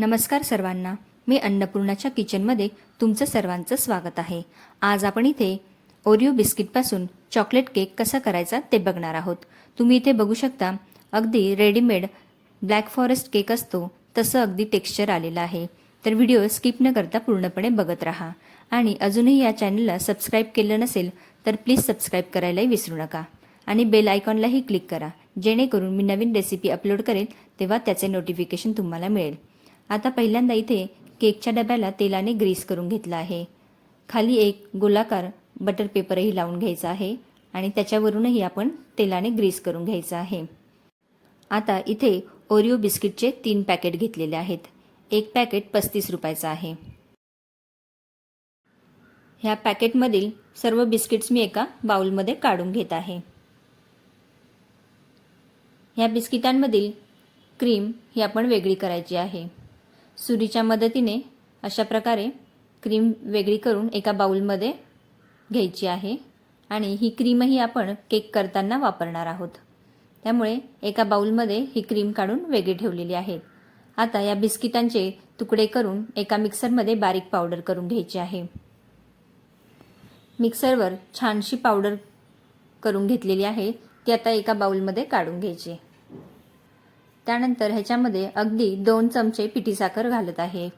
नमस्कार सर्वांना. मी अन्नपूर्णाच्या किचनमध्ये तुमचं सर्वांचं स्वागत आहे. आज आपण इथे ओरिओ बिस्किटपासून चॉकलेट केक कसा करायचा ते बघणार आहोत. तुम्ही इथे बघू शकता अगदी रेडीमेड ब्लॅक फॉरेस्ट केक असतो तसं अगदी टेक्स्चर आलेलं आहे. तर व्हिडिओ स्किप न करता पूर्णपणे बघत राहा. आणि अजूनही या चॅनलला सबस्क्राईब केलं नसेल तर प्लीज सबस्क्राईब करायलाही विसरू नका. आणि बेल आयकॉनलाही क्लिक करा जेणेकरून मी नवीन रेसिपी अपलोड करेल तेव्हा त्याचे नोटिफिकेशन तुम्हाला मिळेल. आता पहिल्यांदा इथे केकच्या डब्याला तेलाने ग्रीस करून घेतला आहे. खाली एक गोलाकार बटर पेपरही लावून घ्यायचा आहे आणि त्याच्यावरूनही आपण तेलाने ग्रीस करून घ्यायचं आहे. आता इथे ओरिओ बिस्किटचे तीन पॅकेट घेतलेले आहेत. एक पॅकेट पस्तीस रुपयाचं आहे. ह्या पॅकेटमधील सर्व बिस्किट्स मी एका बाउलमध्ये काढून घेत आहे. ह्या बिस्किटांमधील क्रीम ही आपण वेगळी करायची आहे. सुरीच्या मदतीने अशा प्रकारे क्रीम वेगळी करून एका बाउलमध्ये घ्यायची आहे आणि ही क्रीमही आपण केक करताना वापरणार आहोत. त्यामुळे एका बाउलमध्ये ही क्रीम काढून वेगळी ठेवलेली आहे. आता या बिस्किटांचे तुकडे करून एका मिक्सरमध्ये बारीक पावडर करून घ्यायची आहे. मिक्सरवर छानशी पावडर करून घेतलेली आहे. ती आता एका बाउलमध्ये काढून घ्यायची. त्यानंतर ह्याच्यामध्ये अगदी दोन चमचे पिठी साखर घालत आहे.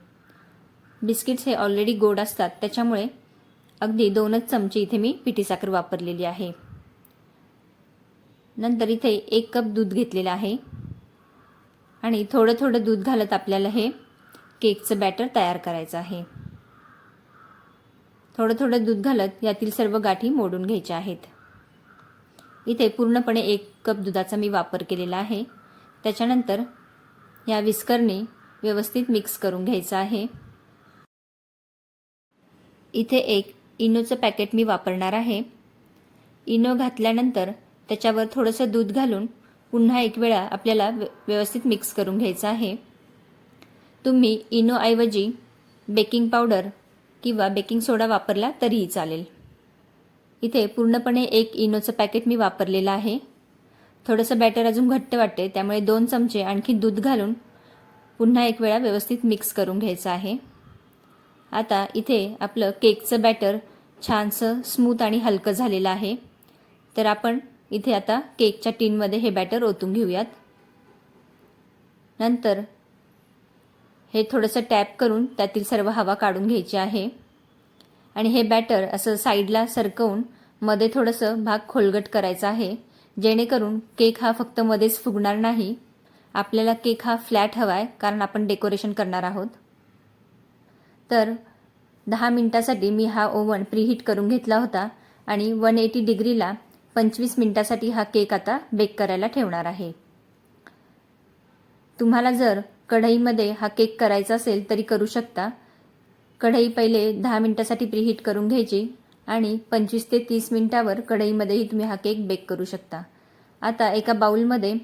बिस्किट्स हे ऑलरेडी गोड असतात त्याच्यामुळे अगदी दोनच चमचे इथे मी पिठी साखर वापरलेली आहे. नंतर इथे एक कप दूध घेतलेलं आहे. आणि थोडं थोडं दूध घालत आपल्याला हे केकचं बॅटर तयार करायचं आहे. थोडं थोडं दूध घालत यातील सर्व गाठी मोडून घ्यायच्या आहेत. इथे पूर्णपणे एक कप दुधाचा मी वापर केलेला आहे. त्याच्यानंतर या विस्करने व्यवस्थित मिक्स करून घ्यायचं आहे. इथे एक इनोचं पॅकेट मी वापरणार आहे. इनो घातल्यानंतर त्याच्यावर थोडंसं दूध घालून पुन्हा एक वेळा आपल्याला व्यवस्थित मिक्स करून घ्यायचं आहे. तुम्ही इनोऐवजी बेकिंग पावडर किंवा बेकिंग सोडा वापरला तरीही चालेल. इथे पूर्णपणे एक इनोचं पॅकेट मी वापरलेलं आहे. थोडंसं बॅटर अजून घट्ट वाटते त्यामुळे दोन चमचे आणखी दूध घालून पुन्हा एक वेळा व्यवस्थित मिक्स करून घ्यायचं आहे. आता इथे आपलं केकचं बॅटर छानसं स्मूथ आणि हलकं झालेलं आहे. तर आपण इथे आता केकच्या टीनमध्ये हे बॅटर ओतून घेऊयात. नंतर हे थोडंसं टॅप करून त्यातील सर्व हवा काढून घ्यायची आहे. आणि हे बॅटर असं साईडला सरकवून मध्ये थोडंसं भाग खोलगट करायचा आहे. जेणेकरून केक हा फक्त मध्येच फुगणार नाही. आपल्याला केक हा फ्लॅट हवा आहे कारण आपण डेकोरेशन करणार आहोत. तर दहा मिनटासाठी मी हा ओव्हन प्रीहीट करून घेतला होता आणि वन एटी डिग्रीला पंचवीस मिनटासाठी हा केक आता बेक करायला ठेवणार आहे. तुम्हाला जर कढईमध्ये हा केक करायचा असेल तरी करू शकता. कढई पहिले दहा मिनटासाठी प्रीहीट करून घ्यायची. आणि पंचवीस ते तीस मिनटावर कढईमध्येही तुम्ही हा केक बेक करू शकता. आता एका बाऊलमध्ये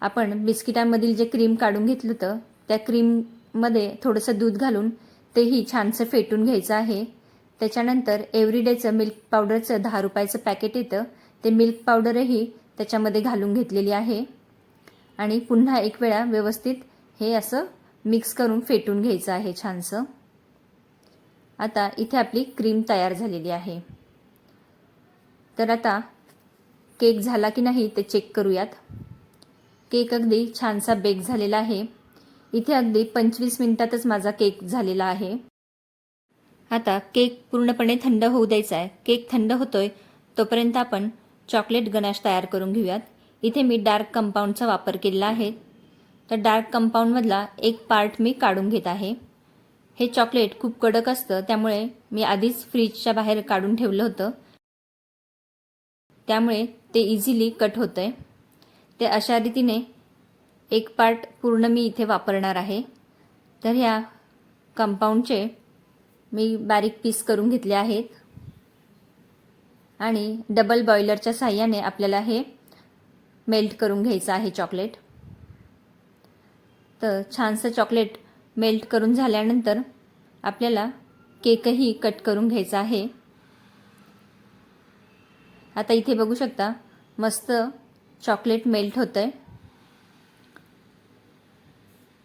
आपण बिस्किटांमधील जे क्रीम काढून घेतलं होतं त्या क्रीममध्ये थोडंसं दूध घालून तेही छानसं फेटून घ्यायचं आहे. त्याच्यानंतर एव्हरीडेचं मिल्क पावडरचं दहा रुपयाचं पॅकेट येतं. ते मिल्क पावडरही त्याच्यामध्ये घालून घेतलेली आहे. आणि पुन्हा एक वेळा व्यवस्थित हे असं मिक्स करून फेटून घ्यायचं आहे छानसं. आता इथे आपली क्रीम तयार झालेली आहे. तर आता केक झाला की नाही ते चेक करूयात. केक अगदी छानसा बेक झालेला आहे. इथे अगदी पंचवीस मिनिटातच माझा केक झालेला आहे. आता केक पूर्णपणे थंड होऊ द्यायचा आहे. केक थंड होतोय तोपर्यंत आपण चॉकलेट गनाश तयार करून घेऊयात. इथे मी डार्क कंपाऊंडचा वापर केलेला आहे. तर डार्क कंपाऊंडमधला एक पार्ट मी काढून घेत आहे. हे चॉकलेट खूप कडक असतं त्यामुळे मी आधीच फ्रीजच्या बाहेर काढून ठेवलं होतं. त्यामुळे ते इझिली कट होतं आहे ते अशा रीतीने एक पार्ट पूर्ण मी इथे वापरणार आहे. तर ह्या कंपाऊंडचे मी बारीक पीस करून घेतले आहेत. आणि डबल बॉयलरच्या साह्याने आपल्याला हे मेल्ट करून घ्यायचं आहे चॉकलेट तर छानसं चॉकलेट मेल्ट करून झाल्यानंतर आपल्याला केकही कट करून घ्यायचा आहे. आता इथे बघू शकता मस्त चॉकलेट मेल्ट होतं आहे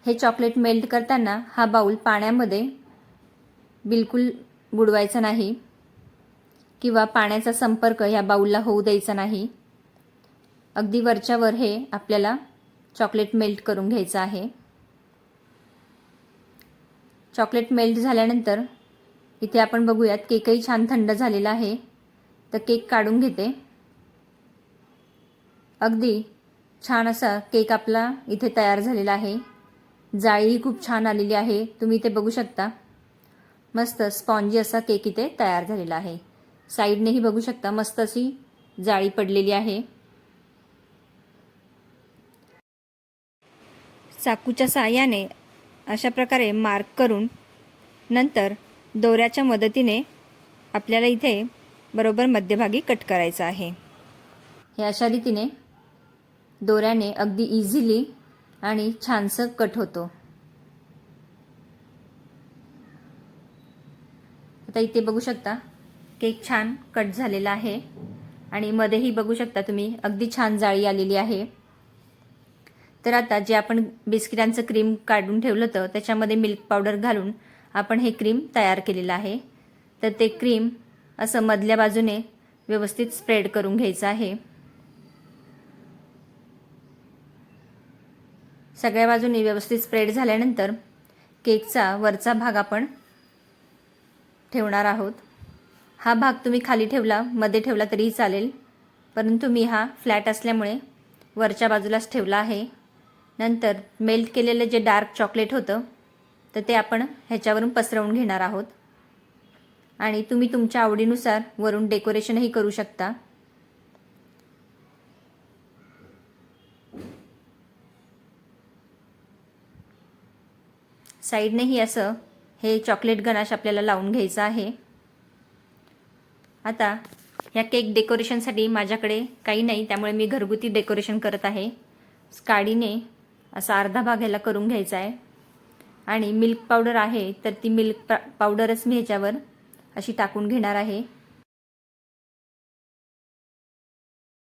हे चॉकलेट मेल्ट करताना हा बाऊल पाण्यामध्ये बिलकुल बुडवायचा नाही किंवा पाण्याचा संपर्क ह्या बाऊलला होऊ द्यायचा नाही. अगदी वरच्यावर हे आपल्याला चॉकलेट मेल्ट करून घ्यायचं आहे. चॉकलेट मेल्ट झाल्यानंतर इथे आपण बघूयात केकही छान थंड झालेला आहे. तर केक काढून घेते. अगदी छान असा केक आपला इथे तयार झालेला आहे. जाळीही खूप छान आलेली आहे. तुम्ही इथे बघू शकता. मस्त स्पॉन्जी असा केक इथे तयार झालेला आहे. साईडनेही बघू शकता मस्त अशी जाळी पडलेली आहे. चाकूच्या साह्याने अशा प्रकारे मार्क करून नंतर दोऱ्याच्या मदतीने आपल्याला इथे बरोबर मध्यभागी कट करायचं आहे. हे अशा रीतीने दोऱ्याने अगदी इझिली आणि छानसं कट होतो. आता इथे बघू शकता केक छान कट झालेला आहे. आणि मध्येही बघू शकता तुम्ही अगदी छान जाळी आलेली आहे. तर आता जे आपण बिस्किटांचं क्रीम काढून ठेवलं होतं त्याच्यामध्ये मिल्क पावडर घालून आपण हे क्रीम तयार केलेलं आहे. तर ते क्रीम असं मधल्या बाजूने व्यवस्थित स्प्रेड करून घ्यायचं आहे. सगळ्या बाजूने व्यवस्थित स्प्रेड झाल्यानंतर केकचा वरचा भाग आपण ठेवणार आहोत. हा भाग तुम्ही खाली ठेवला मध्ये ठेवला तरीही चालेल. परंतु मी हा फ्लॅट असल्यामुळे वरच्या बाजूलाच ठेवला आहे. नंतर मेल्ट केलेलं जे डार्क चॉकलेट होतं तर ते आपण ह्याच्यावरून पसरवून घेणार आहोत. आणि तुम्ही तुमच्या आवडीनुसार वरून डेकोरेशनही करू शकता. साईडनेही असं हे चॉकलेट गणाश आपल्याला लावून घ्यायचं आहे. आता ह्या केक डेकोरेशनसाठी माझ्याकडे काही नाही त्यामुळे मी घरगुती डेकोरेशन करत आहे. काडीने असा अर्धा भाग ह्याला करून घ्यायचा आहे. आणि मिल्क पावडर आहे तर ती मिल्क पा पावडरच मी ह्याच्यावर अशी टाकून घेणार आहे.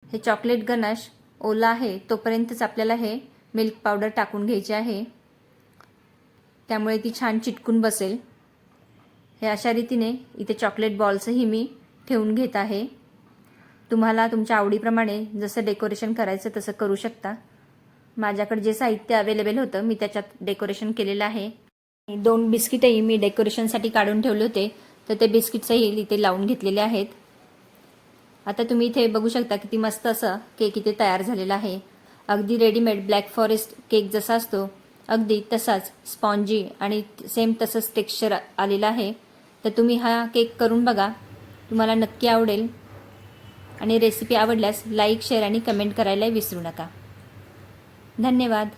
हे चॉकलेट गनाश ओला आहे तोपर्यंतच आपल्याला हे मिल्क पावडर टाकून घ्यायचे आहे. त्यामुळे ती छान चिटकून बसेल. हे अशा रीतीने इथे चॉकलेट बॉल्सही मी ठेवून घेत आहे. तुम्हाला तुमच्या आवडीप्रमाणे जसं डेकोरेशन करायचं तसं करू शकता. माझ्याकडे जे साहित्य अवेलेबल होतं मी त्याच्यात डेकोरेशन केलेलं आहे. दोन बिस्किटही मी डेकोरेशनसाठी काढून ठेवले होते. तर ते बिस्किट्सही इथे लावून घेतलेले आहेत. आता तुम्ही इथे बघू शकता किती मस्त असं केक इथे तयार झालेला आहे. अगदी रेडीमेड ब्लॅक फॉरेस्ट केक जसा असतो अगदी तसाच स्पॉन्जी आणि सेम तसंच टेक्स्चर आलेलं आहे. तर तुम्ही हा केक करून बघा. तुम्हाला नक्की आवडेल. आणि रेसिपी आवडल्यास लाईक शेअर आणि कमेंट करायला विसरू नका. धन्यवाद.